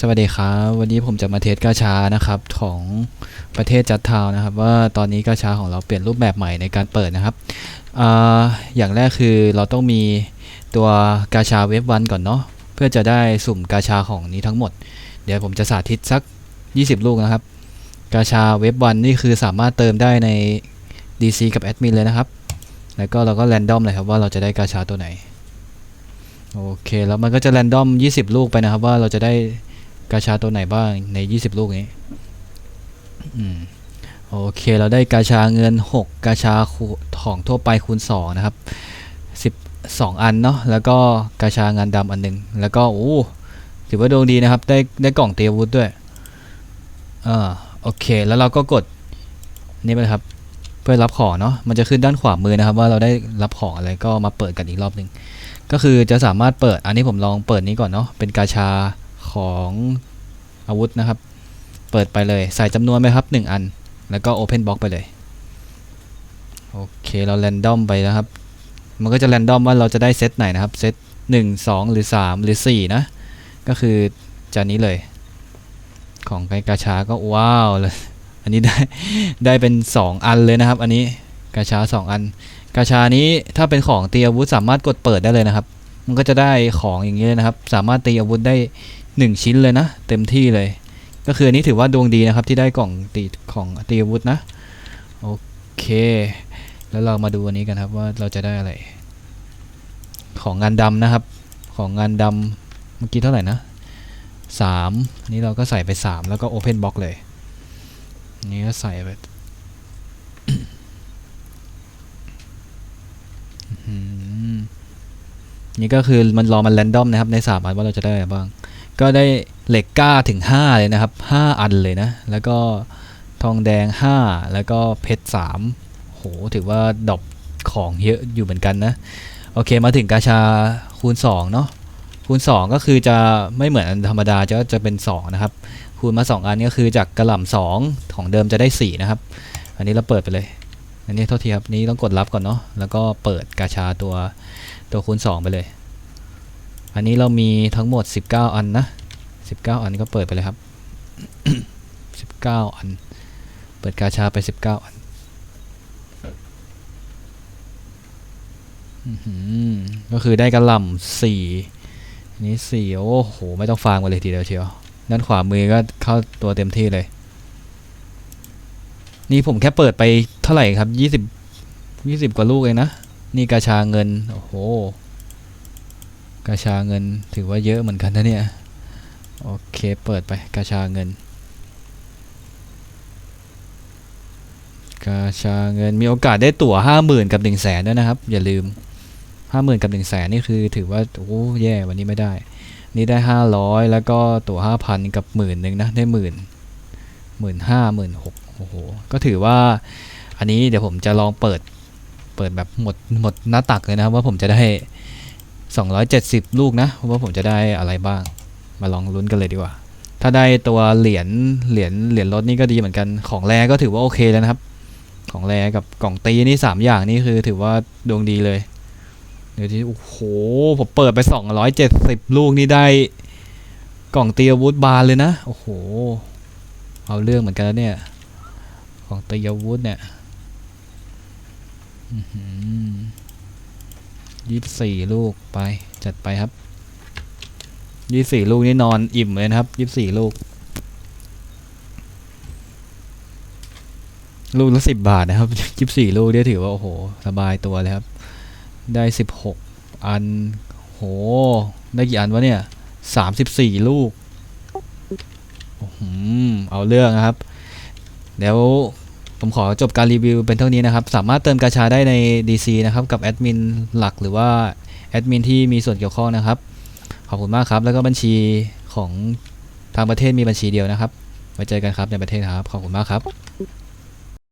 สวัสดีครับ วันนี้ผมจะมาเทสกาชานะครับของประเทศจัดทาวนะครับ ว่าตอนนี้กาชาของเราเปลี่ยนรูปแบบใหม่ในการเปิดนะครับออย่างแรกคือเราต้องมีตัวกาชาเว็บวันก่อนเนาะเพื่อจะได้สุ่มกาชาของนี้ทั้งหมด เดี๋ยวผมจะสาธิตสัก 20 ลูกนะครับ กาชาเว็บวันนี่คือสามารถเติมได้ใน DC กับแอดมินเลยนะครับ แล้วก็เราก็แรนดอมเลยครับว่าเราจะได้กาชาตัวไหนโอเคแล้วมันก็จะแรนดอม 20 ลูกไปนะครับว่าเราจะได้ กาชาตัวไหนบ้างใน 20 ลูกนี้อืมโอเคเราได้กาชาเงิน 6 กาชาของทั่วไปคูณ 2 นะครับ 12 อันเนาะแล้วก็กาชางานดำอันหนึ่งแล้วก็โอ้ถือว่าดวงดีนะครับ ได้ได้กล่องเตียวุธด้วยอ่าโอเคแล้วเราก็กดนี่ไปครับ เพื่อรับของเนาะมันจะขึ้นด้านขวามือนะครับ ว่าเราได้รับของอะไรก็มาเปิดกันอีกรอบหนึ่งก็คือจะสามารถเปิดอันนี้ผมลองเปิดนี้ก่อนเนาะเป็นกาชา ของอาวุธนะครับ เปิดไปเลยใส่จำนวนไหมครับ 1 อัน แล้วก็ Open Box ไปเลย โอเคเราแรนดอมไปนะครับ มันก็จะแรนดอมว่าเราจะได้เซตไหนนะครับ เซต1 2 หรือ 3 หรือ 4 นะ ก็คือจานนี้เลย ของไกกาชาก็ว้าวเลย อันนี้ได้ได้เป็น 2 อันเลยนะครับ อันนี้กาชา 2 อัน กาชานี้ถ้าเป็นของตีอาวุธสามารถกดเปิดได้เลยนะครับ มันก็จะได้ของอย่างนี้เลยนะครับ สามารถตีอาวุธได้ 1 ชิ้นเลยนะ เต็มที่เลย ก็คืออันนี้ถือว่าดวงดีนะครับที่ได้กล่องตีของตีอาวุธนะ โอเค แล้วเรามาดูอันนี้กันครับว่าเราจะได้อะไร ของงานดำนะครับ ของงานดำเมื่อกี้เท่าไหร่นะสามนี่เราก็ใส่ไปสามแล้วก็ Open Box เลยนี่ก็ใส่ไปนี่ก็คือมันรอมันแรนดอมนะครับในสามอันว่าเราจะได้อะไรบ้าง ก็ได้เหล็กก้าถึง 5 เลยนะครับ 5 อันเลยนะ แล้วก็ทองแดง 5 แล้วก็เพชร3โหถือว่าดอปของเยอะอยู่เหมือนกันนะ โอเคมาถึงกาชาคูณ2เนาะคูณ 2 ก็คือจะไม่เหมือนอันธรรมดาจะจะเป็น 2 นะครับ คูณมา 2 อันก็คือจากกระหล่ำ2ของเดิมจะได้ 4 นะครับ อันนี้เราเปิดไปเลย อันนี้โทษทีครับนี้ต้องกดรับก่อนเนาะแล้วก็เปิดกาชาตัวตัวคูณ 2 ไปเลย อันนี้เรามีทั้งหมด 19 อันนะ 19 อันก็เปิดไปเลยครับ 19 อัน เปิดกาชาไป 19 อันอื้อหือก็คือได้กระหล่ำสี่อันนี้สี่โอ้โห ไม่ต้องฟางมาเลยทีเดียวเชียว ด้านขวามือก็เข้าตัวเต็มที่เลย นี่ผมแค่เปิดไปเท่าไหร่ครับ20 20กว่าลูกเองนะ นี่กาชาเงิน โอ้โห กาชาเงินถือว่าเยอะเหมือนกันนะเนี่ย โอเคเปิดไปกาชาเงิน กาชาเงินมีโอกาสได้ตั๋วห้าหมื่นกับหนึ่งแสนด้วยนะครับ อย่าลืมห้าหมื่นกับหนึ่งแสนนี่คือถือว่าโอ้แย่วันนี้ไม่ได้ นี่ได้ห้าร้อยแล้วก็ตั๋วห้าพันกับหมื่นหนึ่งนะได้หมื่นหมื่นห้าหมื่นหกโอ้โห ก็ถือว่าอันนี้เดี๋ยวผมจะลองเปิดเปิดแบบหมดหมดหน้าตักเลยนะครับว่าผมจะได้ 270 ลูกนะว่าผมจะได้อะไรบ้าง มาลองลุ้นกันเลยดีกว่า ถ้าได้ตัวเหรียญเหรียญเหรียญรถนี่ก็ดีเหมือนกันของแรก็ถือว่าโอเคแล้วนะครับ ของแรกับกล่องตีนี่สามอย่างนี่คือถือว่าดวงดีเลยเดี๋ยวที่โอ้โหผมเปิดไป 270 ลูกนี่ได้กล่องตีอาวุธบานเลยนะ โอ้โห เอาเรื่องเหมือนกันแล้วเนี่ยกล่องตีอาวุธเนี่ย ยี่สิบสี่ลูกไปจัดไปครับยี่สี่ลูกนี่นอนอิ่มเลยนะครับยี่สี่ลูก ลูกละสิบบาทนะครับยี่สี่ลูกเนี่ยถือว่า โอ้โห สบายตัวเลยครับ ได้สิบหกอันโห ได้กี่อันวะเนี่ยสามสิบสี่ลูกอเอาเรื่องนะครับ เดี๋ยว ผมขอจบการรีวิวเป็นเท่านี้นะครับ สามารถเติมกาชาได้ใน DC นะครับ กับแอดมินหลักหรือว่าแอดมินที่มีส่วนเกี่ยวข้องนะครับ ขอบคุณมากครับ แล้วก็บัญชีของทางประเทศมีบัญชีเดียวนะครับไว้เจอกันครับในประเทศครับ ขอบคุณมากครับ